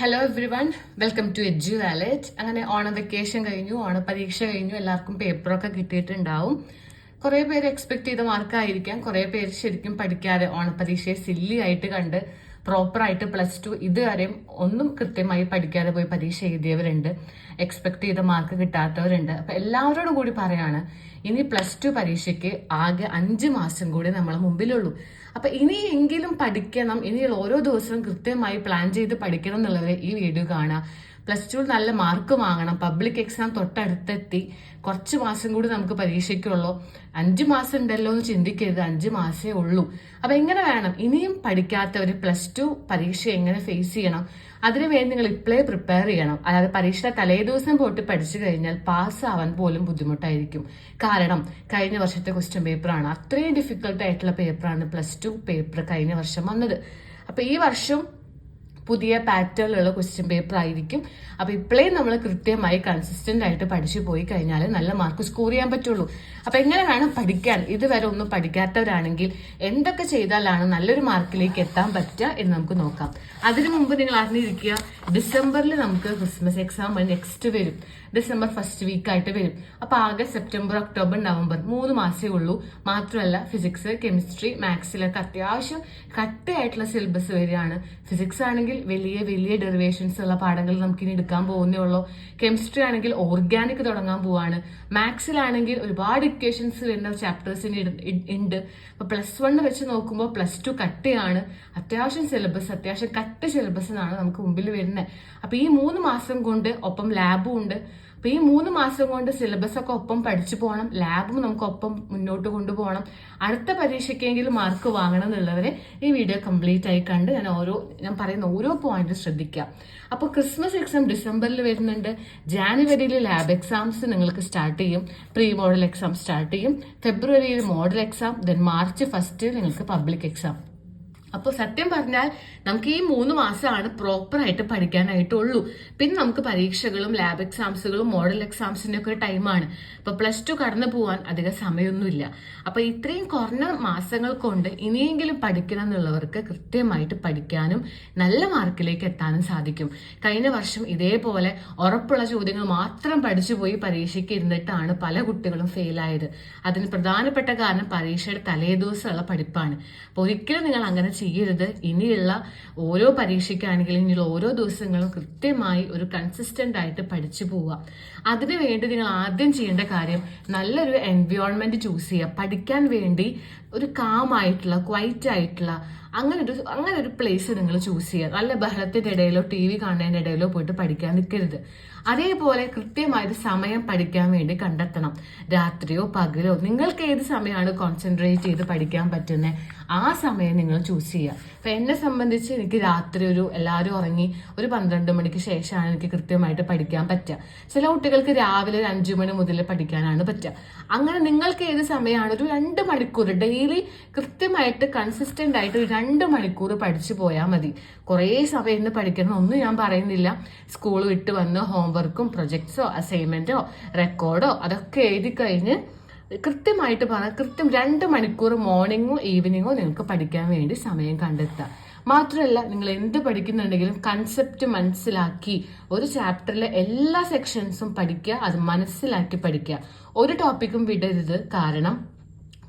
Hello everyone welcome to Edu wallet അങ്ങനെ ഓണ vacation കഴിഞ്ഞു ഓണ പരീക്ഷ കഴിഞ്ഞു. എല്ലാവർക്കും പേപ്പറൊക്കെ കിട്ടിയിട്ടുണ്ടാവും. കുറേ പേര് എക്സ്പെക്ട് ചെയ്ത മാർക്കായിരിക്കാം കുറേ പേര് ശരിക്കും പഠിക്കാതെ ഓണപരീക്ഷയെ സില്ലി ആയിട്ട് കണ്ട് പ്രോപ്പർ ആയിട്ട് പ്ലസ് ടു ഇതുവരെയും ഒന്നും കൃത്യമായി പഠിക്കാതെ പോയി പരീക്ഷ എഴുതിയവരുണ്ട്. എക്സ്പെക്ട് ചെയ്ത മാർക്ക് കിട്ടാത്തവരുണ്ട്. അപ്പൊ എല്ലാവരോടും കൂടി പറയാണ് ഇനി പ്ലസ് ടു പരീക്ഷയ്ക്ക് ആകെ അഞ്ച് മാസം കൂടി നമ്മളെ മുമ്പിലുള്ളൂ. അപ്പൊ ഇനിയെങ്കിലും പഠിക്കണം ഇനിയുള്ള ഓരോ ദിവസവും കൃത്യമായി പ്ലാൻ ചെയ്ത് പഠിക്കണം എന്നുള്ളവരെ ഈ വീഡിയോ കാണാം പ്ലസ് ടു നല്ല മാർക്ക് വാങ്ങണം. പബ്ലിക് എക്സാം തൊട്ടടുത്തെത്തി. കുറച്ച് മാസം കൂടി നമുക്ക് പരീക്ഷയ്ക്കുള്ളൂ. അഞ്ച് മാസം ഉണ്ടല്ലോ എന്ന് ചിന്തിക്കരുത്. അഞ്ച് മാസേ ഉള്ളൂ. അപ്പൊ എങ്ങനെ വേണം? ഇനിയും പഠിക്കാത്തവർ പ്ലസ് ടു പരീക്ഷ എങ്ങനെ ഫേസ് ചെയ്യണം? അതിനുവേണ്ടി നിങ്ങൾ ഇപ്പോഴേ പ്രിപ്പയർ ചെയ്യണം. അതായത് പരീക്ഷ തലേ ദിവസം പോയിട്ട് പഠിച്ചു കഴിഞ്ഞാൽ പാസ് ആവാൻ പോലും ബുദ്ധിമുട്ടായിരിക്കും. കാരണം കഴിഞ്ഞ വർഷത്തെ ക്വസ്റ്റ്യൻ പേപ്പറാണ് അത്രയും ഡിഫിക്കൽട്ട് ആയിട്ടുള്ള പേപ്പറാണ് പ്ലസ് ടു പേപ്പർ കഴിഞ്ഞ വർഷം വന്നത്. അപ്പൊ ഈ വർഷം പുതിയ പാറ്റേണിലുള്ള ക്വസ്റ്റ്യൻ പേപ്പർ ആയിരിക്കും. അപ്പോൾ ഇപ്പോഴേ നമ്മൾ കൃത്യമായി കൺസിസ്റ്റന്റ് ആയിട്ട് പഠിച്ചു പോയി കഴിഞ്ഞാൽ നല്ല മാർക്ക് സ്കോർ ചെയ്യാൻ പറ്റുള്ളൂ. അപ്പോൾ എങ്ങനെ വേണം പഠിക്കാൻ? ഇതുവരെ ഒന്നും പഠിക്കാത്തവരാണെങ്കിൽ എന്തൊക്കെ ചെയ്താലാണ് നല്ലൊരു മാർക്കിലേക്ക് എത്താൻ പറ്റുക എന്ന് നമുക്ക് നോക്കാം. അതിനു മുമ്പ് നിങ്ങൾ അറിഞ്ഞിരിക്കുക ഡിസംബറിൽ നമുക്ക് ക്രിസ്മസ് എക്സാം നെക്സ്റ്റ് വരും. ഡിസംബർ ഫസ്റ്റ് വീക്ക് ആയിട്ട് വരും. അപ്പൊ ആകെ സെപ്റ്റംബർ ഒക്ടോബർ നവംബർ മൂന്ന് മാസമേ ഉള്ളൂ. മാത്രമല്ല ഫിസിക്സ് കെമിസ്ട്രി മാത്സിലൊക്കെ അത്യാവശ്യം കട്ടയായിട്ടുള്ള സിലബസ് വരികയാണ്. ഫിസിക്സ് ആണെങ്കിൽ വലിയ വലിയ ഡെറിവേഷൻസ് ഉള്ള പാഠങ്ങൾ നമുക്ക് ഇനി എടുക്കാൻ പോകുന്നേ ഉള്ളൂ. കെമിസ്ട്രി ആണെങ്കിൽ ഓർഗാനിക് തുടങ്ങാൻ പോവാണ്. മാത്സിലാണെങ്കിൽ ഒരുപാട് ഇക്വേഷൻസ് വരുന്ന ചാപ്റ്റേഴ്സ് ഉണ്ട് അപ്പൊ പ്ലസ് വൺ വെച്ച് നോക്കുമ്പോൾ പ്ലസ് ടു കട്ടയാണ്. അത്യാവശ്യം സിലബസ് അത്യാവശ്യം കട്ട് സിലബസ് ആണ് നമുക്ക് മുമ്പിൽ വരുന്നത് അപ്പൊ ഈ മൂന്ന് മാസം കൊണ്ട് ഒപ്പം ലാബും ഉണ്ട്. അപ്പൊ ഈ മൂന്ന് മാസം കൊണ്ട് സിലബസ് ഒക്കെ ഒപ്പം പഠിച്ചു പോകണം ലാബും നമുക്ക് ഒപ്പം മുന്നോട്ട് കൊണ്ടുപോകണം. അടുത്ത പരീക്ഷയ്ക്കെങ്കിലും മാർക്ക് വാങ്ങണം എന്നുള്ളവരെ ഈ വീഡിയോ കംപ്ലീറ്റ് ആയി കണ്ട് ഞാൻ ഓരോ ഞാൻ പറയുന്ന ഓരോ പോയിന്റും ശ്രദ്ധിക്കാം. അപ്പോൾ ക്രിസ്മസ് എക്സാം ഡിസംബറിൽ വരുന്നുണ്ട്. ജാനുവരിയിൽ ലാബ് എക്സാംസ് നിങ്ങൾക്ക് സ്റ്റാർട്ട് ചെയ്യും. പ്രീ മോഡൽ എക്സാം സ്റ്റാർട്ട് ചെയ്യും. ഫെബ്രുവരിയിൽ model exam then March first നിങ്ങൾക്ക് പബ്ലിക് എക്സാം അപ്പോൾ സത്യം പറഞ്ഞാൽ നമുക്ക് ഈ മൂന്ന് മാസമാണ് പ്രോപ്പറായിട്ട് പഠിക്കാനായിട്ടുള്ളൂ. പിന്നെ നമുക്ക് പരീക്ഷകളും ലാബ് എക്സാംസുകളും മോഡൽ എക്സാംസിന്റെ ഒക്കെ ടൈമാണ്. അപ്പൊ പ്ലസ് ടു കടന്നു പോവാൻ അധികം സമയമൊന്നുമില്ല. അപ്പോൾ ഇത്രയും കുറഞ്ഞ മാസങ്ങൾ കൊണ്ട് ഇനിയെങ്കിലും പഠിക്കണം എന്നുള്ളവർക്ക് കൃത്യമായിട്ട് പഠിക്കാനും നല്ല മാർക്കിലേക്ക് എത്താനും സാധിക്കും. കഴിഞ്ഞ വർഷം ഇതേപോലെ ഉറപ്പുള്ള ചോദ്യങ്ങൾ മാത്രം പഠിച്ചു പോയി പരീക്ഷയ്ക്ക് ഇരുന്നിട്ടാണ് പല കുട്ടികളും ഫെയിലായത് അതിന് പ്രധാനപ്പെട്ട കാരണം പരീക്ഷയുടെ തലേദിവസമുള്ള പഠിപ്പാണ്. അപ്പൊ ഒരിക്കലും നിങ്ങൾ അങ്ങനെ ചെയ്യരുത്. ഇനിയുള്ള ഓരോ പരീക്ഷയ്ക്കാണെങ്കിലും ഇനിയുള്ള ഓരോ ദിവസങ്ങളും കൃത്യമായി ഒരു കൺസിസ്റ്റന്റ് ആയിട്ട് പഠിച്ചു പോവുക. അതിനു വേണ്ടി നിങ്ങൾ ആദ്യം ചെയ്യേണ്ട കാര്യം നല്ലൊരു എൻവയോൺമെന്റ് ചൂസ് ചെയ്യുക. പഠിക്കാൻ വേണ്ടി ഒരു കാമായിട്ടുള്ള ക്വൈറ്റ് ആയിട്ടുള്ള അങ്ങനെ ഒരു അങ്ങനെ ഒരു പ്ലേസ് നിങ്ങൾ ചൂസ് ചെയ്യുക. നല്ല ബഹളത്തിന്റെ ഇടയിലോ ടി വി കാണുന്നതിന്റെ ഇടയിലോ പോയിട്ട് പഠിക്കാൻ നിൽക്കരുത്. അതേപോലെ കൃത്യമായൊരു സമയം പഠിക്കാൻ വേണ്ടി കണ്ടെത്തണം. രാത്രിയോ പകലോ നിങ്ങൾക്ക് ഏത് സമയമാണ് കോൺസെൻട്രേറ്റ് ചെയ്ത് പഠിക്കാൻ പറ്റുന്നത് ആ സമയം നിങ്ങൾ ചൂസ് ചെയ്യുക. അപ്പൊ എന്നെ സംബന്ധിച്ച് എനിക്ക് രാത്രി ഒരു എല്ലാവരും ഉറങ്ങി ഒരു പന്ത്രണ്ട് മണിക്ക് ശേഷമാണ് എനിക്ക് കൃത്യമായിട്ട് പഠിക്കാൻ പറ്റുക. ചില കുട്ടികൾക്ക് രാവിലെ ഒരു അഞ്ചു മണി മുതൽ പഠിക്കാനാണ് പറ്റുക. അങ്ങനെ നിങ്ങൾക്ക് ഏത് സമയമാണ്? ഒരു രണ്ട് മണിക്കൂർ ഡെയിലി കൃത്യമായിട്ട് കൺസിസ്റ്റന്റ് ആയിട്ട് ഒരു രണ്ട് മണിക്കൂർ പഠിച്ചു പോയാൽ മതി. കുറേ സമയം ഇന്ന് പഠിക്കണം ഒന്നും ഞാൻ പറയുന്നില്ല. സ്കൂൾ വിട്ട് വന്ന് ഹോംവർക്കും പ്രൊജക്ട്സോ അസൈൻമെന്റോ റെക്കോർഡോ അതൊക്കെ എഴുതി കഴിഞ്ഞ് കൃത്യമായിട്ട് പറഞ്ഞാൽ കൃത്യം രണ്ട് മണിക്കൂർ മോർണിംഗോ ഈവനിങ്ങോ നിങ്ങൾക്ക് പഠിക്കാൻ വേണ്ടി സമയം കണ്ടെത്താം മാത്രമല്ല നിങ്ങൾ എന്ത് പഠിക്കുന്നുണ്ടെങ്കിലും കൺസെപ്റ്റ് മനസ്സിലാക്കി ഒരു ചാപ്റ്ററിലെ എല്ലാ സെക്ഷൻസും പഠിക്കുക അത് മനസ്സിലാക്കി പഠിക്കുക. ഒരു ടോപ്പിക്കും വിടരുത്. കാരണം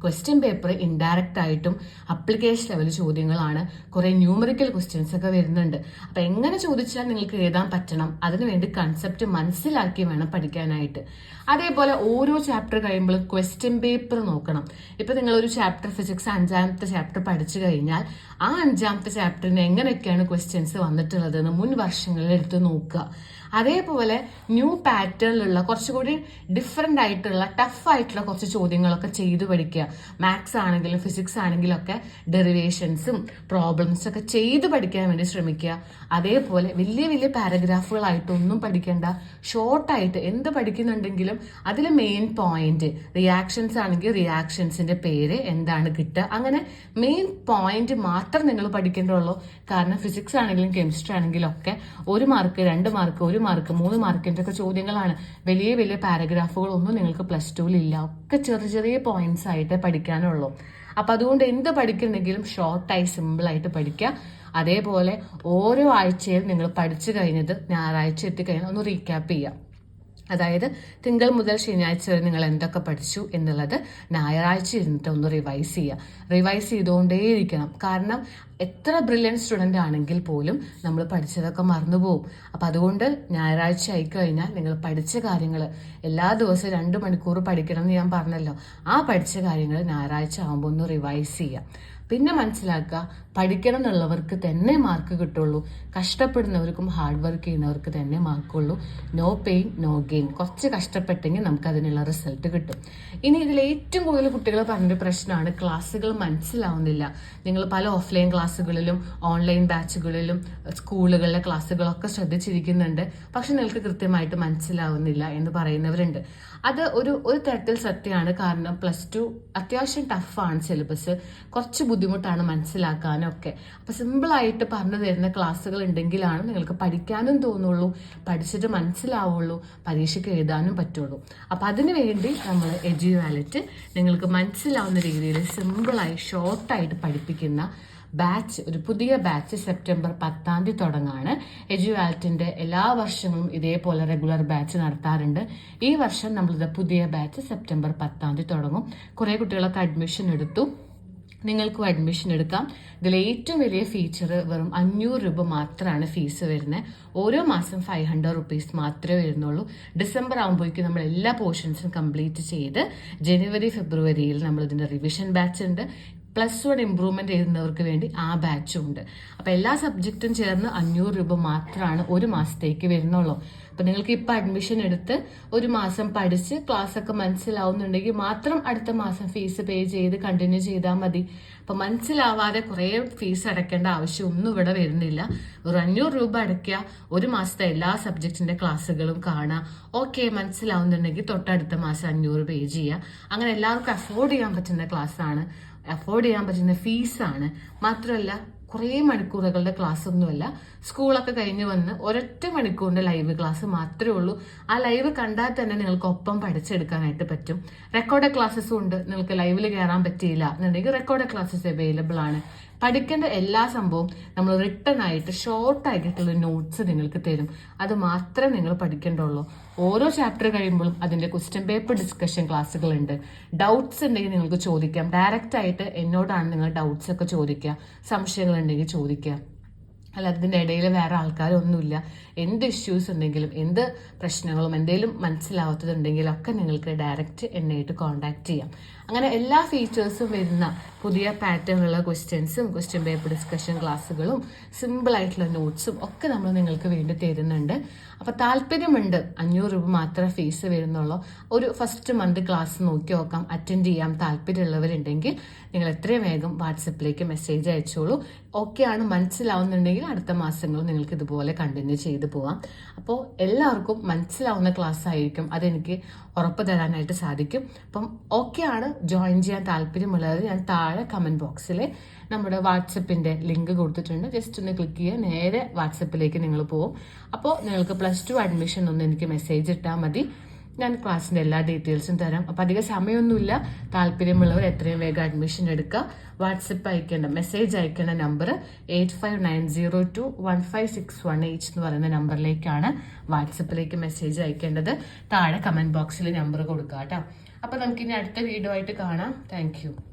ക്വസ്റ്റ്യൻ പേപ്പർ ഇൻഡയറക്റ്റ് ആയിട്ടും അപ്ലിക്കേഷൻ ലെവൽ ചോദ്യങ്ങളാണ് കുറെ ന്യൂമറിക്കൽ ക്വസ്റ്റ്യൻസ് ഒക്കെ വരുന്നുണ്ട്. അപ്പൊ എങ്ങനെ ചോദിച്ചാൽ നിങ്ങൾക്ക് എഴുതാൻ പറ്റണം? അതിനുവേണ്ടി കൺസെപ്റ്റ് മനസ്സിലാക്കി വേണം പഠിക്കാനായിട്ട്. അതേപോലെ ഓരോ ചാപ്റ്റർ കഴിയുമ്പോഴും ക്വസ്റ്റ്യൻ പേപ്പർ നോക്കണം. ഇപ്പൊ നിങ്ങൾ ഒരു ചാപ്റ്റർ ഫിസിക്സ് അഞ്ചാമത്തെ ചാപ്റ്റർ പഠിച്ചു കഴിഞ്ഞാൽ ആ അഞ്ചാമത്തെ ചാപ്റ്ററിന് എങ്ങനെയൊക്കെയാണ് ക്വസ്റ്റ്യൻസ് വന്നിട്ടുള്ളത് എന്ന് മുൻ വർഷങ്ങളിൽ എടുത്ത് നോക്കുക. അതേപോലെ ന്യൂ പാറ്റേണിലുള്ള കുറച്ചുകൂടി ഡിഫറെന്റ് ആയിട്ടുള്ള ടഫ് ആയിട്ടുള്ള കുറച്ച് ചോദ്യങ്ങളൊക്കെ ചെയ്തു പഠിക്കുക. മാത്സ് ആണെങ്കിലും ഫിസിക്സ് ആണെങ്കിലും ഒക്കെ ഡെറിവേഷൻസും പ്രോബ്ലംസും ഒക്കെ ചെയ്തു പഠിക്കാൻ വേണ്ടി ശ്രമിക്കുക. അതേപോലെ വലിയ വലിയ പാരഗ്രാഫുകളായിട്ടൊന്നും പഠിക്കേണ്ട. ഷോർട്ടായിട്ട് എന്ത് പഠിക്കുന്നുണ്ടെങ്കിലും അതിൽ മെയിൻ പോയിന്റ് റിയാക്ഷൻസ് ആണെങ്കിൽ റിയാക്ഷൻസിന്റെ പേര് എന്താണ് കിട്ടുക. അങ്ങനെ മെയിൻ പോയിന്റ് മാത്രം നിങ്ങൾ പഠിക്കേണ്ടുള്ളൂ കാരണം ഫിസിക്സ് ആണെങ്കിലും കെമിസ്ട്രി ആണെങ്കിലും ഒക്കെ ഒരു മാർക്ക് രണ്ട് മാർക്ക് ഒരു മാർക്ക് മൂന്ന് മാർക്കിന്റെ ഒക്കെ ചോദ്യങ്ങളാണ്. വലിയ വലിയ പാരഗ്രാഫുകളൊന്നും നിങ്ങൾക്ക് പ്ലസ് ടുവിൽ ഇല്ല. ഒക്കെ ചെറിയ ചെറിയ പോയിന്റ്സ് ആയിട്ട് പഠിക്കാനുള്ളൂ. അപ്പൊ അതുകൊണ്ട് എന്ത് പഠിക്കുന്നെങ്കിലും ഷോർട്ടായി സിമ്പിൾ ആയിട്ട് പഠിക്കുക. അതേപോലെ ഓരോ ആഴ്ചയിൽ നിങ്ങൾ പഠിച്ചു കഴിഞ്ഞത് ഞായറാഴ്ച എത്തിക്കഴിഞ്ഞാൽ ഒന്ന് റീക്യാപ്പ് ചെയ്യാം അതായത് തിങ്കൾ മുതൽ ശനിയാഴ്ച വരെ നിങ്ങൾ എന്തൊക്കെ പഠിച്ചു എന്നുള്ളത് ഞായറാഴ്ച ഇരുന്നിട്ട് ഒന്ന് റിവൈസ് ചെയ്യുക. റിവൈസ് ചെയ്തുകൊണ്ടേയിരിക്കണം. കാരണം എത്ര ബ്രില്യൻ സ്റ്റുഡന്റ് ആണെങ്കിൽ പോലും നമ്മൾ പഠിച്ചതൊക്കെ മറന്നുപോകും അപ്പം അതുകൊണ്ട് ഞായറാഴ്ച ആയിക്കഴിഞ്ഞാൽ നിങ്ങൾ പഠിച്ച കാര്യങ്ങൾ എല്ലാ ദിവസവും രണ്ട് മണിക്കൂർ പഠിക്കണം എന്ന് ഞാൻ പറഞ്ഞല്ലോ. ആ പഠിച്ച കാര്യങ്ങൾ ഞായറാഴ്ച ആകുമ്പോൾ ഒന്ന് റിവൈസ് ചെയ്യുക. പിന്നെ മനസ്സിലാക്കുക പഠിക്കണം എന്നുള്ളവർക്ക് തന്നെ മാർക്ക് കിട്ടുള്ളൂ. കഷ്ടപ്പെടുന്നവർക്കും ഹാർഡ് വർക്ക് ചെയ്യുന്നവർക്ക് തന്നെ മാർക്കുള്ളൂ നോ പെയിൻ നോ ഗെയിൻ കുറച്ച് കഷ്ടപ്പെട്ടെങ്കിൽ നമുക്ക് അതിനുള്ള റിസൾട്ട് കിട്ടും. ഇനി ഇതിൽ ഏറ്റവും കൂടുതൽ കുട്ടികൾ പറഞ്ഞൊരു പ്രശ്നമാണ് ക്ലാസ്സുകൾ മനസ്സിലാവുന്നില്ല. നിങ്ങൾ പല ഓഫ്ലൈൻ ക്ലാസ്സുകളിലും ഓൺലൈൻ ബാച്ചുകളിലും സ്കൂളുകളിലെ ക്ലാസ്സുകളൊക്കെ ശ്രദ്ധിച്ചിരിക്കുന്നുണ്ട്. പക്ഷെ നിങ്ങൾക്ക് കൃത്യമായിട്ട് മനസ്സിലാവുന്നില്ല എന്ന് പറയുന്നവരുണ്ട്. അത് ഒരു ഒരു തരത്തിൽ സത്യമാണ്. കാരണം പ്ലസ് ടു അത്യാവശ്യം ടഫാണ് സിലബസ് കുറച്ച് ബുദ്ധിമുട്ടാണ് മനസ്സിലാക്കാനും ഒക്കെ അപ്പൊ സിമ്പിളായിട്ട് പറഞ്ഞു തരുന്ന ക്ലാസ്സുകൾ ഉണ്ടെങ്കിലാണ് നിങ്ങൾക്ക് പഠിക്കാനും തോന്നുള്ളൂ പഠിച്ചിട്ട് മനസ്സിലാവുള്ളൂ പരീക്ഷയ്ക്ക് എഴുതാനും പറ്റുള്ളൂ. അപ്പോൾ അതിനു വേണ്ടി നമ്മൾ എഡ്യൂ വാലറ്റ് നിങ്ങൾക്ക് മനസ്സിലാവുന്ന രീതിയിൽ സിമ്പിളായി ഷോർട്ടായിട്ട് പഠിപ്പിക്കുന്ന ബാച്ച് ഒരു പുതിയ ബാച്ച് സെപ്റ്റംബർ പത്താം തീയതി തുടങ്ങാണ്. എജുവാൽറ്റിന്റെ എല്ലാ വർഷങ്ങളും ഇതേപോലെ റെഗുലർ ബാച്ച് നടത്താറുണ്ട്. ഈ വർഷം നമ്മളിത് പുതിയ ബാച്ച് സെപ്റ്റംബർ പത്താം തീയതി തുടങ്ങും. കുറേ കുട്ടികളൊക്കെ അഡ്മിഷൻ എടുത്തു. നിങ്ങൾക്കും അഡ്മിഷൻ എടുക്കാം. ഇതിൽ ഏറ്റവും വലിയ ഫീച്ചർ വെറും അഞ്ഞൂറ് രൂപ മാത്രമാണ് ഫീസ് വരുന്നത്. ഓരോ മാസം ഫൈവ് ഹൺഡ്രഡ് റുപ്പീസ് മാത്രമേ വരുന്നുള്ളൂ. ഡിസംബർ ആകുമ്പോഴേക്കും നമ്മൾ എല്ലാ പോർഷൻസും കംപ്ലീറ്റ് ചെയ്ത് ജനുവരി ഫെബ്രുവരിയിൽ നമ്മൾ ഇതിന്റെ റിവിഷൻ ബാച്ച് ഉണ്ട്. പ്ലസ് വൺ ഇമ്പ്രൂവ്മെന്റ് ചെയ്യുന്നവർക്ക് വേണ്ടി ആ ബാച്ചും ഉണ്ട്. അപ്പോൾ എല്ലാ സബ്ജക്റ്റും ചേർന്ന് അഞ്ഞൂറ് രൂപ മാത്രമാണ് ഒരു മാസത്തേക്ക് വരുന്നുള്ളൂ. അപ്പൊ നിങ്ങൾക്ക് ഇപ്പൊ അഡ്മിഷൻ എടുത്ത് ഒരു മാസം പഠിച്ച് ക്ലാസ് ഒക്കെ മനസ്സിലാവുന്നുണ്ടെങ്കിൽ മാത്രം അടുത്ത മാസം ഫീസ് പേ ചെയ്ത് കണ്ടിന്യൂ ചെയ്താൽ മതി. അപ്പൊ മനസ്സിലാവാതെ കുറേ ഫീസ് അടയ്ക്കേണ്ട ആവശ്യം ഒന്നും ഇവിടെ വരുന്നില്ല. ഒരു അഞ്ഞൂറ് രൂപ അടയ്ക്കുക. ഒരു മാസത്തെ എല്ലാ സബ്ജക്റ്റിന്റെ ക്ലാസ്സുകളും കാണാം ഓക്കെ മനസ്സിലാവുന്നുണ്ടെങ്കിൽ തൊട്ടടുത്ത മാസം അഞ്ഞൂറ് പേ ചെയ്യുക. അങ്ങനെ എല്ലാവർക്കും അഫോർഡ് ചെയ്യാൻ പറ്റുന്ന ക്ലാസ്സാണ് അഫോർഡ് ചെയ്യാൻ പറ്റുന്ന ഫീസാണ് മാത്രമല്ല കുറേ മണിക്കൂറുകളുടെ ക്ലാസ് ഒന്നുമല്ല. സ്കൂളൊക്കെ കഴിഞ്ഞ് വന്ന് ഒരൊറ്റ മണിക്കൂറിന്റെ ലൈവ് ക്ലാസ് മാത്രമേ ഉള്ളൂ. ആ ലൈവ് കണ്ടാൽ തന്നെ നിങ്ങൾക്ക് ഒപ്പം പഠിച്ചെടുക്കാനായിട്ട് പറ്റും. റെക്കോർഡ് ക്ലാസ്സസും ഉണ്ട്. നിങ്ങൾക്ക് ലൈവിൽ കയറാൻ പറ്റിയില്ല എന്നുണ്ടെങ്കിൽ റെക്കോർഡ് ക്ലാസ്സസ് അവൈലബിൾ ആണ്. പഠിക്കേണ്ട എല്ലാ സംഭവവും നമ്മൾ റിട്ടേൺ ആയിട്ട് ഷോർട്ട് ആയിട്ടുള്ള നോട്ട്സ് നിങ്ങൾക്ക് തരും. അത് മാത്രമേ നിങ്ങൾ പഠിക്കേണ്ടുള്ളൂ. ഓരോ ചാപ്റ്റർ കഴിയുമ്പോഴും അതിന്റെ ക്വസ്റ്റ്യൻ പേപ്പർ ഡിസ്കഷൻ ക്ലാസ്സുകൾ ഉണ്ട് ഡൗട്ട്സ് ഉണ്ടെങ്കിൽ നിങ്ങൾക്ക് ചോദിക്കാം. ഡയറക്റ്റ് ആയിട്ട് എന്നോടാണ് നിങ്ങൾ ഡൗട്ട്സ് ഒക്കെ ചോദിക്കുക. സംശയങ്ങൾ ഉണ്ടെങ്കിൽ ചോദിക്കുക. അല്ലാതെ അതിന്റെ ഇടയിൽ വേറെ ആൾക്കാരൊന്നുമില്ല. എന്ത് ഇഷ്യൂസ് ഉണ്ടെങ്കിലും എന്ത് പ്രശ്നങ്ങളും എന്തെങ്കിലും മനസ്സിലാവാത്തതുണ്ടെങ്കിലും ഒക്കെ നിങ്ങൾക്ക് ഡയറക്റ്റ് എന്നെയായിട്ട് കോൺടാക്ട് ചെയ്യാം. അങ്ങനെ എല്ലാ ഫീച്ചേഴ്സും വരുന്ന പുതിയ പാറ്റേണുള്ള ക്വസ്റ്റ്യൻസും ക്വസ്റ്റ്യൻ പേപ്പർ ഡിസ്കഷൻ ക്ലാസ്സുകളും സിമ്പിൾ ആയിട്ടുള്ള നോട്ട്സും ഒക്കെ നമ്മൾ നിങ്ങൾക്ക് വേണ്ടി തരുന്നുണ്ട്. അപ്പോൾ താല്പര്യമുണ്ട് അഞ്ഞൂറ് രൂപ മാത്രമേ ഫീസ് വരുന്നുള്ളൂ. ഒരു ഫസ്റ്റ് മന്ത് ക്ലാസ് നോക്കി നോക്കാം. അറ്റൻഡ് ചെയ്യാം താല്പര്യമുള്ളവരുണ്ടെങ്കിൽ നിങ്ങൾ എത്രയും വേഗം വാട്സപ്പിലേക്ക് മെസ്സേജ് അയച്ചോളൂ. ഓക്കെ ആണ് അടുത്ത മാസങ്ങളും നിങ്ങൾക്ക് ഇതുപോലെ കണ്ടിന്യൂ ചെയ്തു പോവാം. അപ്പോൾ എല്ലാവർക്കും മനസ്സിലാവുന്ന ക്ലാസ് ആയിരിക്കും. അതെനിക്ക് ഉറപ്പ് തരാനായിട്ട് സാധിക്കും. അപ്പം ഓക്കെ ആണ് ജോയിൻ ചെയ്യാൻ താല്പര്യമുള്ളത് ഞാൻ താഴെ കമന്റ് ബോക്സിൽ നമ്മുടെ വാട്സപ്പിന്റെ ലിങ്ക് കൊടുത്തിട്ടുണ്ട്. ജസ്റ്റ് ഒന്ന് ക്ലിക്ക് ചെയ്യുക. നേരെ വാട്സപ്പിലേക്ക് നിങ്ങൾ പോകും അപ്പോൾ നിങ്ങൾക്ക് പ്ലസ് ടു അഡ്മിഷൻ ഒന്ന് എനിക്ക് മെസ്സേജ് ഇട്ടാൽ മതി. ഞാൻ ക്ലാസ്സിന്റെ എല്ലാ ഡീറ്റെയിൽസും തരാം. അപ്പൊ അധികം സമയമൊന്നുമില്ല. താല്പര്യമുള്ളവർ എത്രയും വേഗം അഡ്മിഷൻ എടുക്കുക. വാട്സപ്പ് അയക്കേണ്ട മെസ്സേജ് അയക്കേണ്ട number eight five nine zero two one five six one eight എന്ന് പറയുന്ന നമ്പറിലേക്കാണ് വാട്സപ്പിലേക്ക് മെസ്സേജ് അയക്കേണ്ടത്. താഴെ കമന്റ് ബോക്സിൽ നമ്പർ കൊടുക്കുക കേട്ടോ അപ്പൊ നമുക്കിനി അടുത്ത വീഡിയോ ആയിട്ട് കാണാം. താങ്ക്